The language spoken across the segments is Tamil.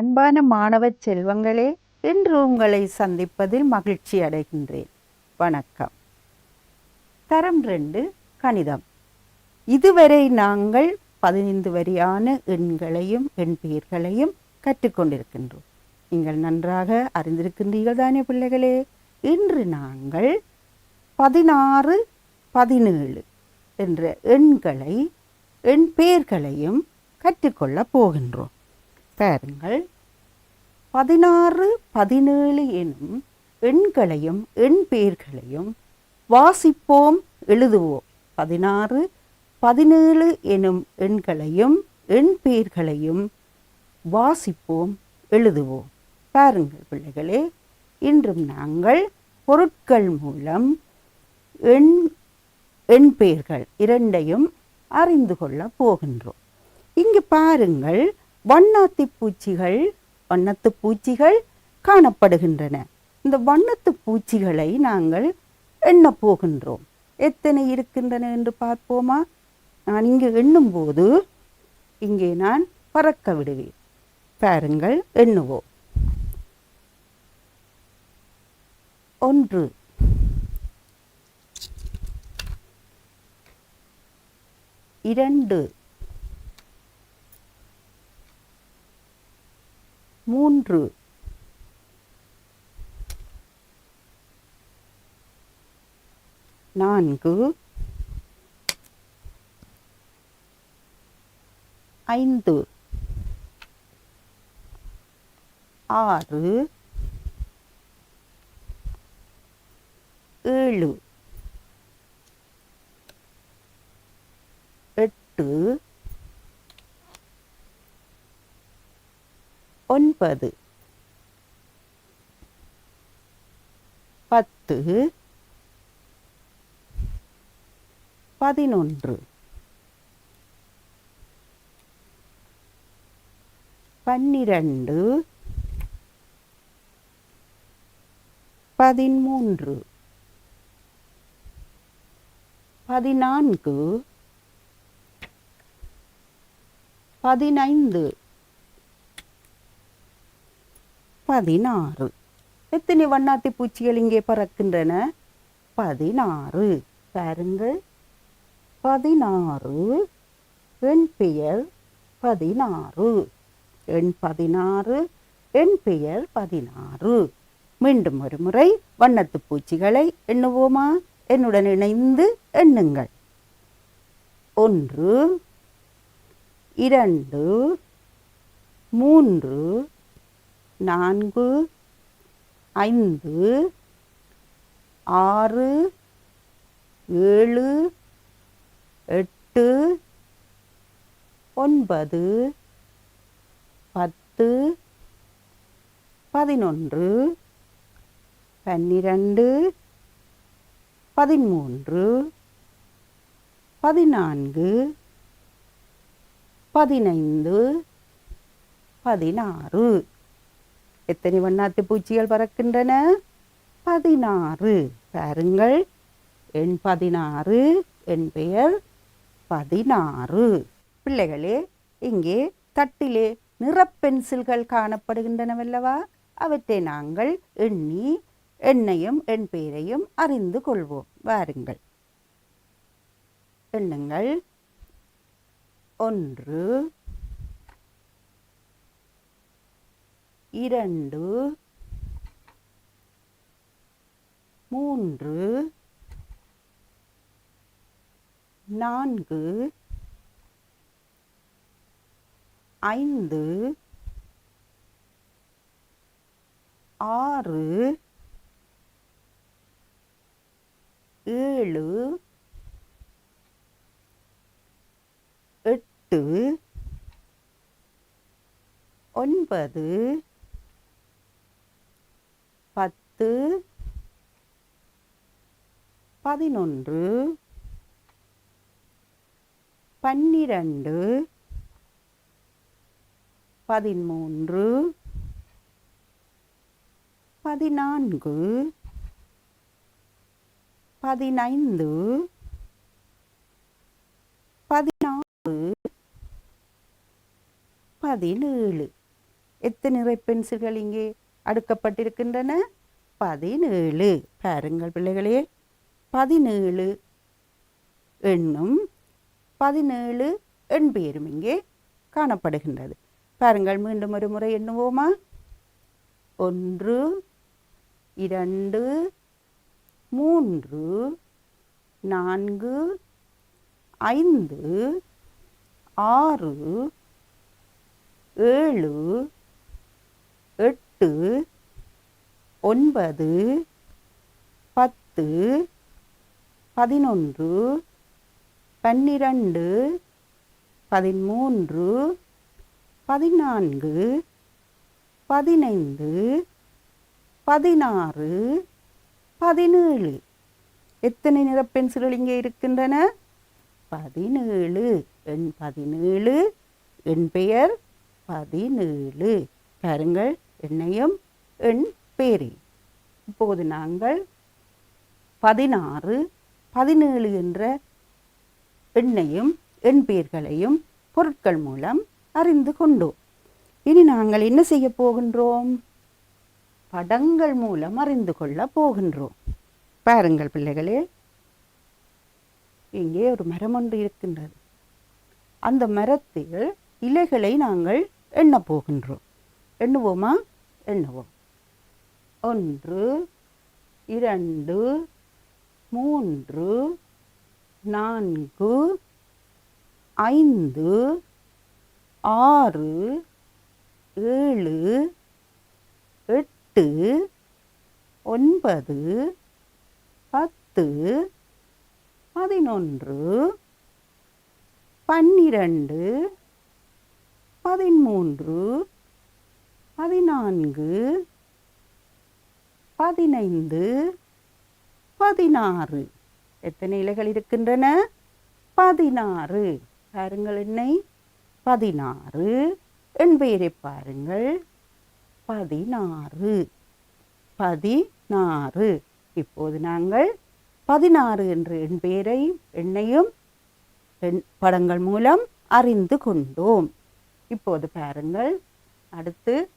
அன்பான மாணவ செல்வங்களே இன்று உங்களை சந்திப்பதில் மகிழ்ச்சி அடைகின்றேன். வணக்கம். தரம் ரெண்டு கணிதம். இதுவரை நாங்கள் பதினைந்து வரியான எண்களையும் எண் பெயர்களையும் கற்றுக்கொண்டிருக்கின்றோம். நீங்கள் நன்றாக அறிந்திருக்கின்றீர்கள் தானே பிள்ளைகளே? இன்று நாங்கள் பதினாறு பதினேழு என்ற எண்களை எண் பெயர்களையும் கற்றுக்கொள்ளப் போகின்றோம். பாருங்கள். பதினாறு பதினேழு எனும் எண்களையும் எண் பெயர்களையும் வாசிப்போம் எழுதுவோம். பதினாறு பதினேழு எனும் எண்களையும் எண் பெயர்களையும் வாசிப்போம் எழுதுவோம். பாருங்கள் பிள்ளைகளே இன்றும் நாங்கள் பொருட்கள் மூலம் எண் எண் பெயர்கள் இரண்டையும் அறிந்து கொள்ளப் போகின்றோம். இங்கு பாருங்கள் வண்ணாத்தி பூச்சிகள் வண்ணத்து பூச்சிகள் காணப்படுகின்றன. இந்த வண்ணத்து பூச்சிகளை நாங்கள் எண்ணப் போகின்றோம். எத்தனை இருக்கின்றன என்று பார்ப்போமா? நான் இங்கு எண்ணும்போது இங்கே நான் பறக்க விடுவேன். பாருங்கள் எண்ணுவோம். ஒன்று. இரண்டு. மூன்று. நான்கு. ஐந்து. ஆறு. ஏழு. எட்டு. ஐம்பது பத்து. பதினொன்று. பன்னிரண்டு. பதிமூன்று. பதினான்கு. பதினைந்து. பதினாறு. எத்தனை வண்ணாத்தி பூச்சிகள் இங்கே பறக்கின்றன? பதினாறு. பாருங்கள். பதினாறு. என் பெயர் பதினாறு. எண் பதினாறு. என் பெயர் பதினாறு. மீண்டும் ஒரு முறை வண்ணத்து பூச்சிகளை எண்ணுவோமா? என்னுடன் இணைந்து எண்ணுங்கள். ஒன்று இரண்டு மூன்று நான்கு ஐந்து ஆறு ஏழு எட்டு ஒன்பது பத்து பதினொன்று பன்னிரண்டு பதிமூன்று பதினான்கு பதினைந்து பதினாறு. எத்தனை வண்ணாத்து பூச்சிகள் பறக்கின்றன? பதினாறு. பாருங்கள். எண் பதினாறு என் பெயர் பதினாறு. பிள்ளைகளே இங்கே தட்டிலே நிறப்பென்சில்கள் காணப்படுகின்றனவல்லவா அவற்றை நாங்கள் எண்ணி எண்ணையும் எண் பெயரையும் அறிந்து கொள்வோம். வாருங்கள். எண்ணுங்கள். ஒன்று இரண்டு மூன்று நான்கு ஐந்து ஆறு ஏழு எட்டு ஒன்பது பத்து பதினொன்று பன்னிரண்டு பதிமூன்று பதினான்கு பதினைந்து பதினாறு பதினேழு. எத்தனை நிறை பென்சில்கள் இங்கே அடுக்கப்பட்டிருக்கின்றன? பதினேழு. பாருங்கள் பிள்ளைகளே பதினேழு எண்ணும் பதினேழு எண் பெயரும் இங்கே காணப்படுகின்றது. பாருங்கள் மீண்டும் ஒரு முறை எண்ணுவோமா? ஒன்று இரண்டு மூன்று நான்கு ஐந்து ஆறு ஏழு எட்டு ஒன்பது பத்து பதினொன்று பன்னிரண்டு பதிமூன்று பதினான்கு பதினைந்து பதினாறு பதினேழு. எத்தனை நிற பென்சில்கள் இங்கே இருக்கின்றன? பதினேழு. எண் பதினேழு. என் பெயர் பதினேழு. பாருங்கள் என்னையும் எண் பேரே. இப்போது நாங்கள் பதினாறு பதினேழு என்ற எண்ணையும் எண் பெயர்களையும் பொருட்கள் மூலம் அறிந்து கொண்டோம். இனி நாங்கள் என்ன செய்ய போகின்றோம்? படங்கள் மூலம் அறிந்து கொள்ள போகின்றோம். பாருங்கள் பிள்ளைகளே இங்கே ஒரு மரம் ஒன்று இருக்கின்றது. அந்த மரத்தில் இலைகளை நாங்கள் எண்ணப் போகின்றோம். எண்ணுவோமா? எண்ணுவோம். ஒன்று இரண்டு மூன்று நான்கு ஐந்து ஆறு ஏழு எட்டு ஒன்பது பத்து பதினொன்று பன்னிரண்டு பதிமூன்று பதினான்கு பதினைந்து பதினாறு. எத்தனை இலைகள் இருக்கின்றன? பதினாறு. பாருங்கள் என்னை. பதினாறு. என் பெயரை பாருங்கள். பதினாறு. பதினாறு. இப்போது நாங்கள் பதினாறு என்ற என் பெயரை எண்ணையும் எண் படங்கள் மூலம் அறிந்து கொண்டோம். இப்போது பாருங்கள். அடுத்து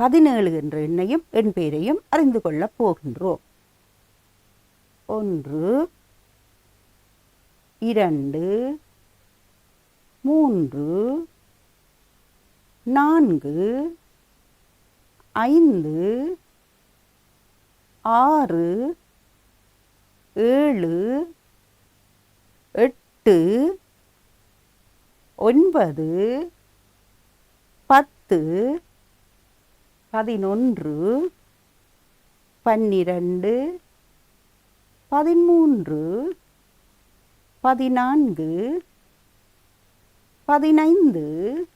பதினேழு என்ற எண்ணையும் என் பெயரையும் அறிந்து கொள்ளப் போகின்றோம். ஒன்று இரண்டு மூன்று நான்கு ஐந்து ஆறு ஏழு எட்டு ஒன்பது பத்து பதினொன்று பன்னிரண்டு பதிமூன்று பதினான்கு பதினைந்து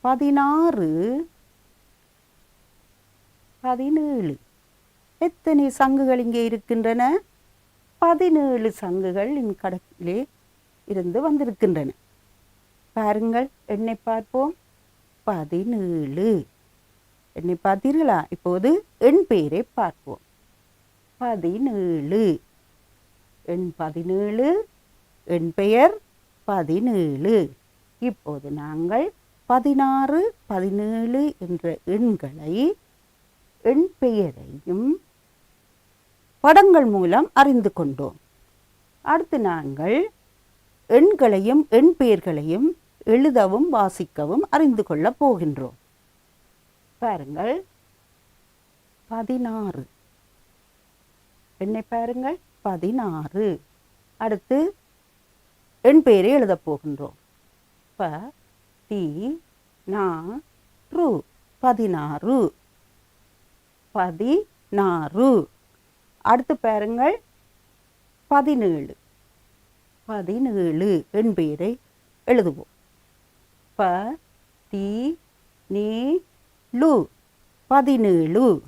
பதினாறு பதினேழு. எத்தனை சங்குகள் இங்கே இருக்கின்றன? பதினேழு சங்குகள் இன் கடலிலே இருந்து வந்திருக்கின்றன. பாருங்கள் எண்ணை பார்ப்போம். பதினேழு. எண்ணி பார்த்தீர்களா இப்போது எண் பெயரை பார்ப்போம். பதினேழு. எண் பதினேழு. எண் பெயர் பதினேழு. இப்போது நாங்கள் பதினாறு பதினேழு என்ற எண்களை எண் பெயரையும் படங்கள் மூலம் அறிந்து கொண்டோம். அடுத்து நாங்கள் எண்களையும் எண் பெயர்களையும் எழுதவும் வாசிக்கவும் அறிந்து கொள்ளப் போகின்றோம். பாருங்கள். பதினாறு. எண்ணை பாருங்கள் பதினாறு. அடுத்து எண் பெயரை எழுதப் போகின்றோம். ப தி நா ரு. பதினாறு. பதினாறு. அடுத்து பாருங்கள் பதினேழு. பதினேழு என் பெயரை எழுதுவோம். ப தி நீ லு பதினேழு.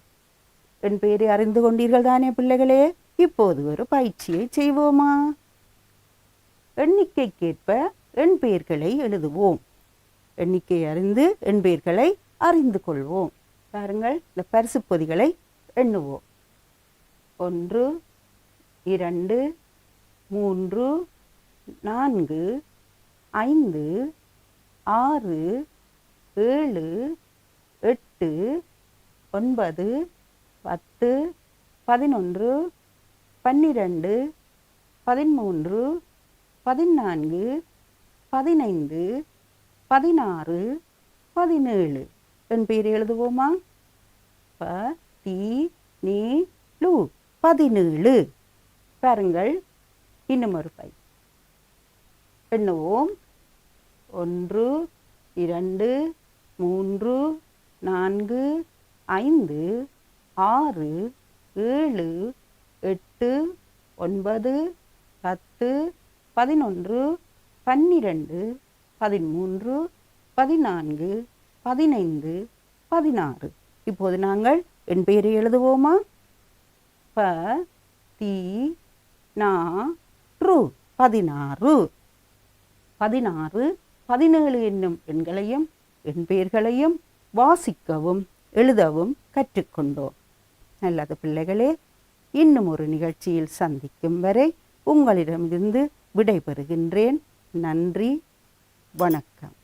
என் பெயரை அறிந்து கொண்டீர்கள் தானே பிள்ளைகளே? இப்போது ஒரு பயிற்சியை செய்வோமா? எண்ணிக்கைக்கேற்ப எண் பெயர்களை எழுதுவோம். எண்ணிக்கை அறிந்து எண் பெயர்களை அறிந்து கொள்வோம். பாருங்கள் இந்த பரிசு பொதிகளை எண்ணுவோம். ஒன்று இரண்டு மூன்று நான்கு ஐந்து ஆறு ஏழு எட்டு ஒன்பது பத்து பதினொன்று பன்னிரண்டு பதிமூன்று பதினான்கு பதினைந்து பதினாறு பதினேழு. என் பேர் எழுதுவோமா? ப தி நீ லு. பதினேழு. பாருங்கள் இன்னும் ஒரு பை. எண்ணுவோம். ஒன்று இரண்டு மூன்று நான்கு ஐந்து ஆறு ஏழு எட்டு ஒன்பது பத்து பதினொன்று பன்னிரண்டு பதிமூன்று பதினான்கு பதினைந்து பதினாறு. இப்போது நாங்கள் என் பெயரை எழுதுவோமா? ப தி நா ரு பதினாறு. பதினாறு பதினேழு என்னும் எண்களையும் என் பெயர்களையும் வாசிக்கவும் எழுதவும் கற்றுக்கொண்டோம். நல்லது பிள்ளைகளே இன்னும் ஒரு நிகழ்ச்சியில் சந்திக்கும் வரை உங்களிடமிருந்து விடைபெறுகின்றேன். நன்றி வணக்கம்.